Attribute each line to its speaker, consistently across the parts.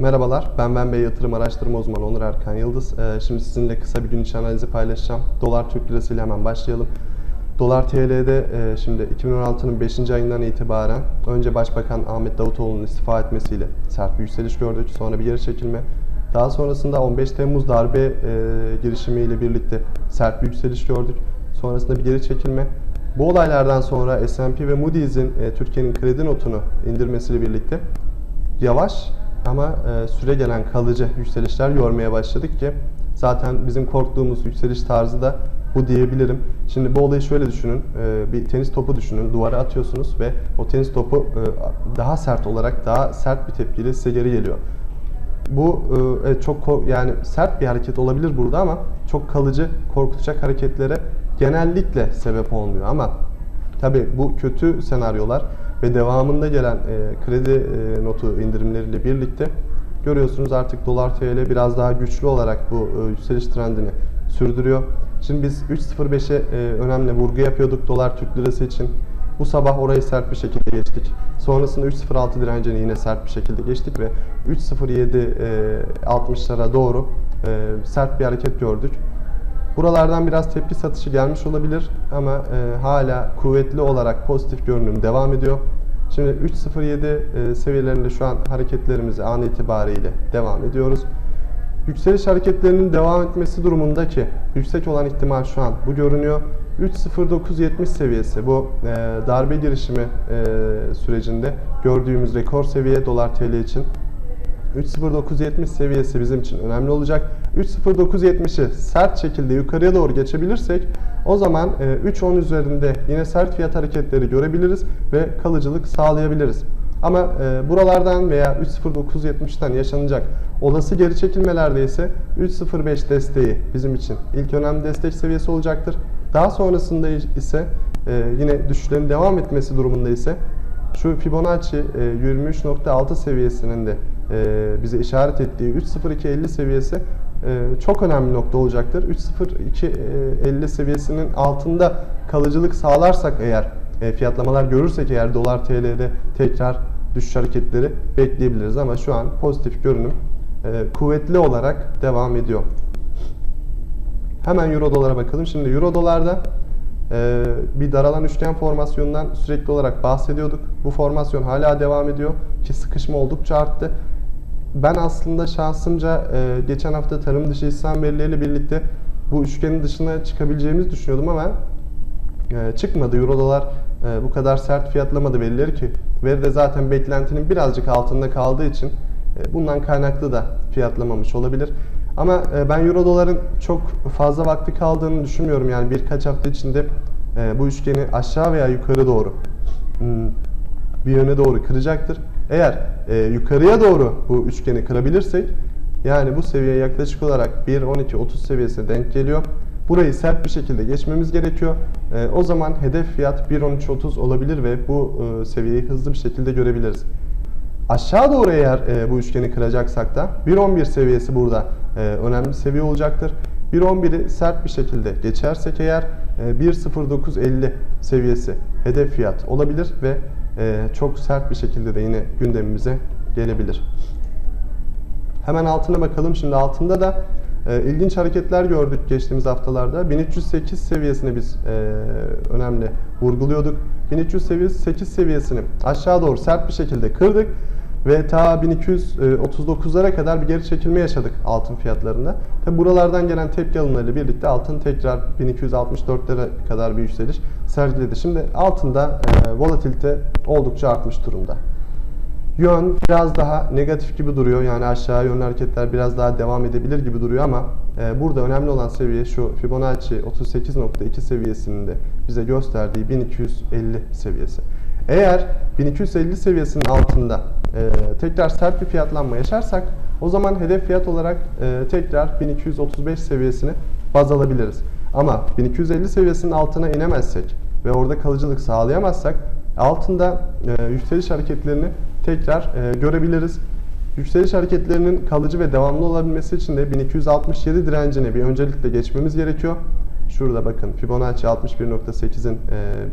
Speaker 1: Merhabalar, ben Ben Bey Yatırım Araştırma Uzmanı Onur Erkan Yıldız. Ee, Şimdi sizinle kısa bir gün içi analizi paylaşacağım. Dolar Türk Lirası ile hemen başlayalım. Dolar TL'de e, şimdi 2016'nın 5. ayından itibaren önce Başbakan Ahmet Davutoğlu'nun istifa etmesiyle sert bir yükseliş gördük. Sonra bir geri çekilme. Daha sonrasında 15 Temmuz darbe e, girişimiyle birlikte sert bir yükseliş gördük. Sonrasında bir geri çekilme. Bu olaylardan sonra S&P ve Moody's'in e, Türkiye'nin kredi notunu indirmesiyle birlikte yavaş ama e, süre gelen kalıcı yükselişler görmeye başladık ki zaten bizim korktuğumuz yükseliş tarzı da bu diyebilirim. Şimdi bu olayı şöyle düşünün. e, bir tenis topu düşünün. Duvara atıyorsunuz ve o tenis topu e, daha sert olarak daha sert bir tepkiyle size geri geliyor. Bu e, çok yani sert bir hareket olabilir burada ama çok kalıcı, korkutacak hareketlere genellikle sebep olmuyor ama Tabii bu kötü senaryolar ve devamında gelen e, kredi e, notu indirimleriyle birlikte görüyorsunuz artık dolar TL biraz daha güçlü olarak bu e, yükseliş trendini sürdürüyor. Şimdi biz 3.05'e e, önemli vurgu yapıyorduk dolar Türk lirası için. Bu sabah orayı sert bir şekilde geçtik. Sonrasında 3.06 direncini yine sert bir şekilde geçtik ve 3.07 e, 60'lara doğru e, sert bir hareket gördük. Buralardan biraz tepki satışı gelmiş olabilir ama e, hala kuvvetli olarak pozitif görünüm devam ediyor. Şimdi 3.07 e, seviyelerinde şu an hareketlerimize an itibariyle devam ediyoruz. Yükseliş hareketlerinin devam etmesi durumundaki yüksek olan ihtimal şu an bu görünüyor. 3.0970 seviyesi bu e, darbe girişimi e, sürecinde gördüğümüz rekor seviye dolar TL için 3.0970 seviyesi bizim için önemli olacak. 3.0970'i sert şekilde yukarıya doğru geçebilirsek o zaman e, 3.10 üzerinde yine sert fiyat hareketleri görebiliriz ve kalıcılık sağlayabiliriz. Ama e, buralardan veya 3.0970'ten yaşanacak olası geri çekilmelerde ise 3.05 desteği bizim için ilk önemli destek seviyesi olacaktır. Daha sonrasında ise e, yine düşüşlerin devam etmesi durumunda ise şu Fibonacci e, 23.6 seviyesinin de e, bize işaret ettiği 3.0250 seviyesi e, çok önemli nokta olacaktır. 3.0250 seviyesinin altında kalıcılık sağlarsak eğer e, fiyatlamalar görürsek eğer dolar TL'de tekrar düşüş hareketleri bekleyebiliriz ama şu an pozitif görünüm e, kuvvetli olarak devam ediyor. Hemen euro dolara bakalım. Şimdi euro dolarda e, bir daralan üçgen formasyonundan sürekli olarak bahsediyorduk. Bu formasyon hala devam ediyor ki sıkışma oldukça arttı. Ben aslında şahsımca e, geçen hafta tarım dışı istihdam verileriyle birlikte bu üçgenin dışına çıkabileceğimizi düşünüyordum ama e, çıkmadı. Euro e, bu kadar sert fiyatlamadı verileri ki veri de zaten beklentinin birazcık altında kaldığı için e, bundan kaynaklı da fiyatlamamış olabilir. Ama e, ben Euro doların çok fazla vakti kaldığını düşünmüyorum. Yani birkaç hafta içinde e, bu üçgeni aşağı veya yukarı doğru hmm, bir yöne doğru kıracaktır. Eğer e, yukarıya doğru bu üçgeni kırabilirsek yani bu seviye yaklaşık olarak 1.12.30 seviyesine denk geliyor. Burayı sert bir şekilde geçmemiz gerekiyor. E, o zaman hedef fiyat 1.13.30 olabilir ve bu e, seviyeyi hızlı bir şekilde görebiliriz. Aşağı doğru eğer e, bu üçgeni kıracaksak da 1.11 seviyesi burada e, önemli seviye olacaktır. 1.11'i sert bir şekilde geçersek eğer e, 1.0950 seviyesi hedef fiyat olabilir ve e, çok sert bir şekilde de yine gündemimize gelebilir. Hemen altına bakalım. Şimdi altında da e, ilginç hareketler gördük geçtiğimiz haftalarda. 1308 seviyesini biz e, önemli vurguluyorduk. 1308 seviyesini aşağı doğru sert bir şekilde kırdık ve ta 1239'lara kadar bir geri çekilme yaşadık altın fiyatlarında. Tabi buralardan gelen tepki alımlarıyla birlikte altın tekrar 1264'lere kadar bir yükseliş sergiledi. Şimdi altında e, volatilite oldukça artmış durumda. Yön biraz daha negatif gibi duruyor. Yani aşağı yönlü hareketler biraz daha devam edebilir gibi duruyor ama e, burada önemli olan seviye şu Fibonacci 38.2 seviyesinin de bize gösterdiği 1250 seviyesi. Eğer 1250 seviyesinin altında e, tekrar sert bir fiyatlanma yaşarsak o zaman hedef fiyat olarak e, tekrar 1235 seviyesini baz alabiliriz. Ama 1250 seviyesinin altına inemezsek ve orada kalıcılık sağlayamazsak altında e, yükseliş hareketlerini tekrar e, görebiliriz. Yükseliş hareketlerinin kalıcı ve devamlı olabilmesi için de 1267 direncini bir öncelikle geçmemiz gerekiyor. Şurada bakın Fibonacci 61.8'in e,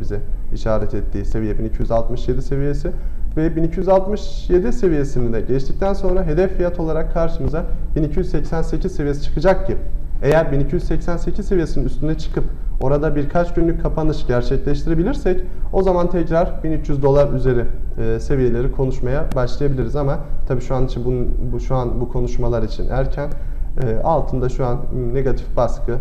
Speaker 1: bize işaret ettiği seviye 1267 seviyesi. ve 1267 seviyesini de geçtikten sonra hedef fiyat olarak karşımıza 1288 seviyesi çıkacak ki eğer 1288 seviyesinin üstüne çıkıp orada birkaç günlük kapanış gerçekleştirebilirsek o zaman tekrar 1300 dolar üzeri e, seviyeleri konuşmaya başlayabiliriz ama tabii şu an için bunun, bu şu an bu konuşmalar için erken. E, altında şu an negatif baskı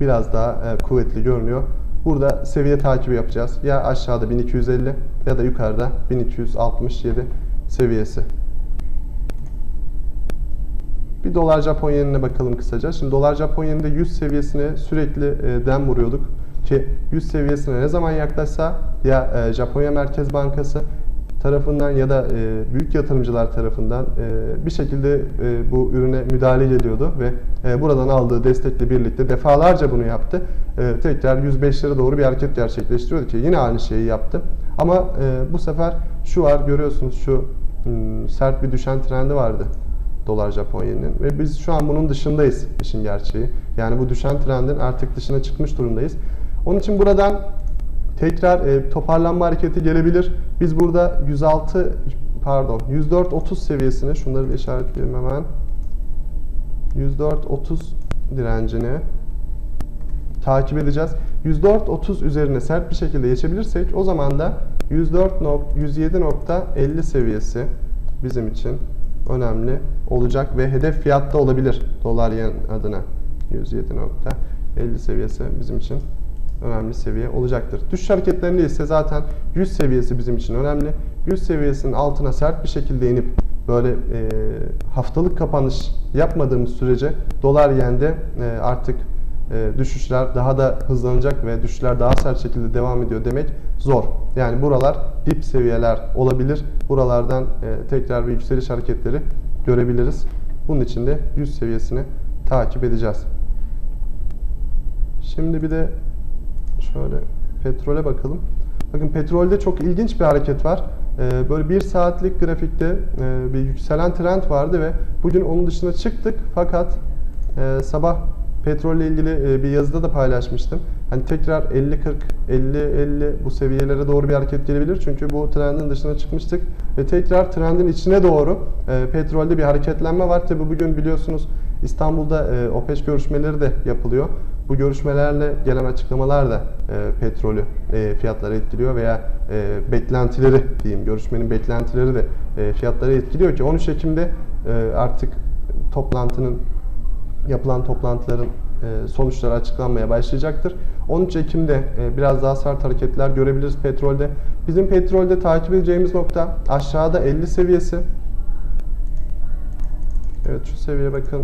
Speaker 1: biraz daha e, kuvvetli görünüyor. Burada seviye takibi yapacağız. Ya aşağıda 1250 ya da yukarıda 1267 seviyesi. Bir dolar Japon yenine bakalım kısaca. Şimdi dolar Japon yeninde 100 seviyesine sürekli e, dem vuruyorduk. Ki 100 seviyesine ne zaman yaklaşsa ya e, Japonya Merkez Bankası tarafından ya da e, büyük yatırımcılar tarafından e, bir şekilde e, bu ürüne müdahale geliyordu ve e, buradan aldığı destekle birlikte defalarca bunu yaptı. E, tekrar 105'lere doğru bir hareket gerçekleştiriyordu ki yine aynı şeyi yaptı. Ama e, bu sefer şu var görüyorsunuz şu hmm, sert bir düşen trendi vardı dolar Japon yeninin ve biz şu an bunun dışındayız işin gerçeği. Yani bu düşen trendin artık dışına çıkmış durumdayız. Onun için buradan tekrar e, toparlanma hareketi gelebilir. Biz burada 106 pardon 104.30 seviyesine şunları bir işaretleyelim hemen. 104.30 direncini takip edeceğiz. 104.30 üzerine sert bir şekilde geçebilirsek o zaman da 104 nok- 107.50 seviyesi bizim için önemli olacak ve hedef fiyatta olabilir dolar yen adına 107.50 seviyesi bizim için önemli seviye olacaktır. Düşüş hareketlerinde ise zaten 100 seviyesi bizim için önemli. 100 seviyesinin altına sert bir şekilde inip böyle e, haftalık kapanış yapmadığımız sürece dolar yende e, artık e, düşüşler daha da hızlanacak ve düşüşler daha sert şekilde devam ediyor demek zor. Yani buralar dip seviyeler olabilir. Buralardan e, tekrar bir yükseliş hareketleri görebiliriz. Bunun için de 100 seviyesini takip edeceğiz. Şimdi bir de şöyle petrole bakalım. Bakın petrolde çok ilginç bir hareket var. Ee, böyle bir saatlik grafikte e, bir yükselen trend vardı ve bugün onun dışına çıktık fakat e, sabah petrolle ilgili e, bir yazıda da paylaşmıştım. Hani tekrar 50-40, 50-50 bu seviyelere doğru bir hareket gelebilir. Çünkü bu trendin dışına çıkmıştık ve tekrar trendin içine doğru e, petrolde bir hareketlenme var. Tabi bugün biliyorsunuz İstanbul'da e, OPEC görüşmeleri de yapılıyor. Bu görüşmelerle gelen açıklamalar da e, petrolü e, fiyatları etkiliyor veya e, beklentileri diyeyim görüşmenin beklentileri de e, fiyatları etkiliyor ki 13 Ekim'de e, artık toplantının yapılan toplantıların e, sonuçları açıklanmaya başlayacaktır. 13 Ekim'de e, biraz daha sert hareketler görebiliriz petrolde. Bizim petrolde takip edeceğimiz nokta aşağıda 50 seviyesi. Evet şu seviye bakın.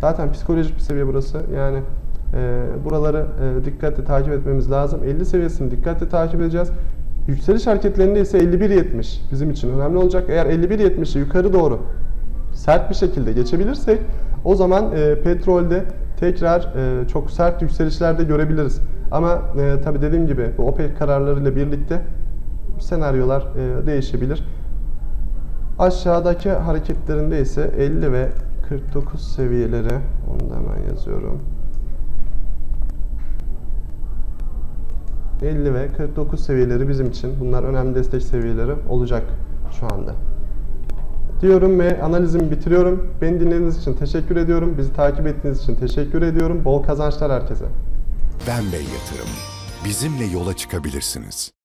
Speaker 1: Zaten psikolojik bir seviye burası. Yani e, buraları e, dikkatle takip etmemiz lazım. 50 seviyesini dikkatle takip edeceğiz. Yükseliş hareketlerinde ise 51.70 bizim için önemli olacak. Eğer 51.70'i yukarı doğru sert bir şekilde geçebilirsek o zaman e, petrolde tekrar e, çok sert yükselişler de görebiliriz. Ama e, tabi dediğim gibi bu OPEC kararlarıyla birlikte senaryolar e, değişebilir. Aşağıdaki hareketlerinde ise 50 ve 49 seviyeleri onu da hemen yazıyorum. 50 ve 49 seviyeleri bizim için bunlar önemli destek seviyeleri olacak şu anda. Diyorum ve analizimi bitiriyorum. Beni dinlediğiniz için teşekkür ediyorum. Bizi takip ettiğiniz için teşekkür ediyorum. Bol kazançlar herkese.
Speaker 2: Benbey Yatırım. Bizimle yola çıkabilirsiniz.